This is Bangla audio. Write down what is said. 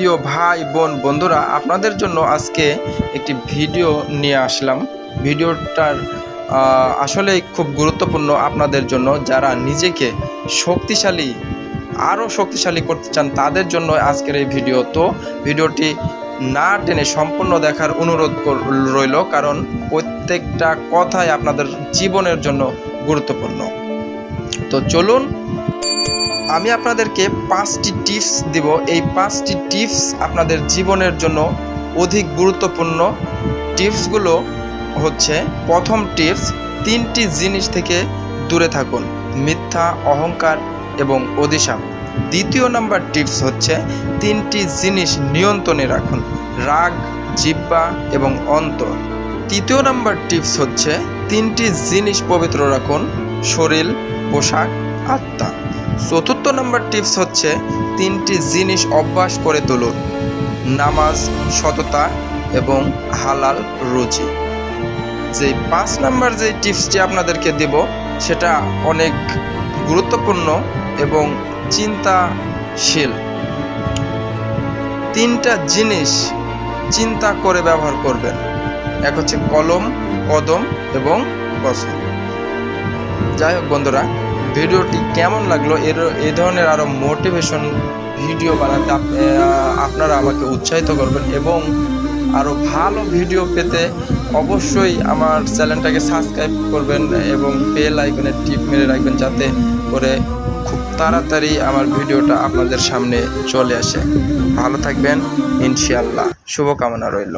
প্রিয় ভাই বোন বন্ধুরা আপনাদের জন্য আজকে একটি ভিডিও নিয়ে আসলাম। ভিডিওটার আহ, আসলেই খুব গুরুত্বপূর্ণ আপনাদের জন্য। যারা নিজেকে শক্তিশালী আরও শক্তিশালী করতে চান তাদের জন্য আজকের এই ভিডিও। তো ভিডিওটি না টেনে সম্পূর্ণ দেখার অনুরোধ রইল কারণ প্রত্যেকটা কথাই আপনাদের জীবনের জন্য গুরুত্বপূর্ণ। তো চলুন আমি আপনাদেরকে পাঁচটি টিপস দিব। এই পাঁচটি টিপস আপনাদের জীবনের জন্য অধিক গুরুত্বপূর্ণ। টিপসগুলো হচ্ছে, প্রথম টিপস, তিনটি জিনিস থেকে দূরে থাকুন, মিথ্যা, অহংকার এবং অধিশাপ। দ্বিতীয় নাম্বার টিপস হচ্ছে, তিনটি জিনিস নিয়ন্ত্রণে রাখুন, রাগ জিব্বা এবং অন্তর। তৃতীয় নাম্বার টিপস হচ্ছে, তিনটি জিনিস পবিত্র রাখুন, শরীর, পোশাক, আত্মা। চতুর্থ নম্বর টিপস হচ্ছে তিনটি জিনিস অভ্যাস করে তুলুন। নামাজ, সততা এবং হালাল রুচি যে পাঁচ নাম্বার যে টিপসটি আপনাদেরকে দেব, সেটা অনেক গুরুত্বপূর্ণ এবং চিন্তাশীল। তিনটা জিনিস চিন্তা করে ব্যবহার করবেন। এক হচ্ছে কলম, কদম এবং কসম যাই হোক বন্ধুরা ভিডিওটি কেমন লাগল? এর, এ ধরনের আরও মোটিভেশন ভিডিও বানাতে আপনারা আমাকে উৎসাহিত করবেন এবং আরও ভালো ভিডিও পেতে অবশ্যই আমার চ্যানেলটাকে সাবস্ক্রাইব করবেন এবং বেল আইকনের টিপ মেরে রাখবেন যাতে করে খুব তাড়াতাড়ি আমার ভিডিওটা আপনাদের সামনে চলে আসে। ভালো থাকবেন, ইনশাআল্লাহ। শুভকামনা রইল।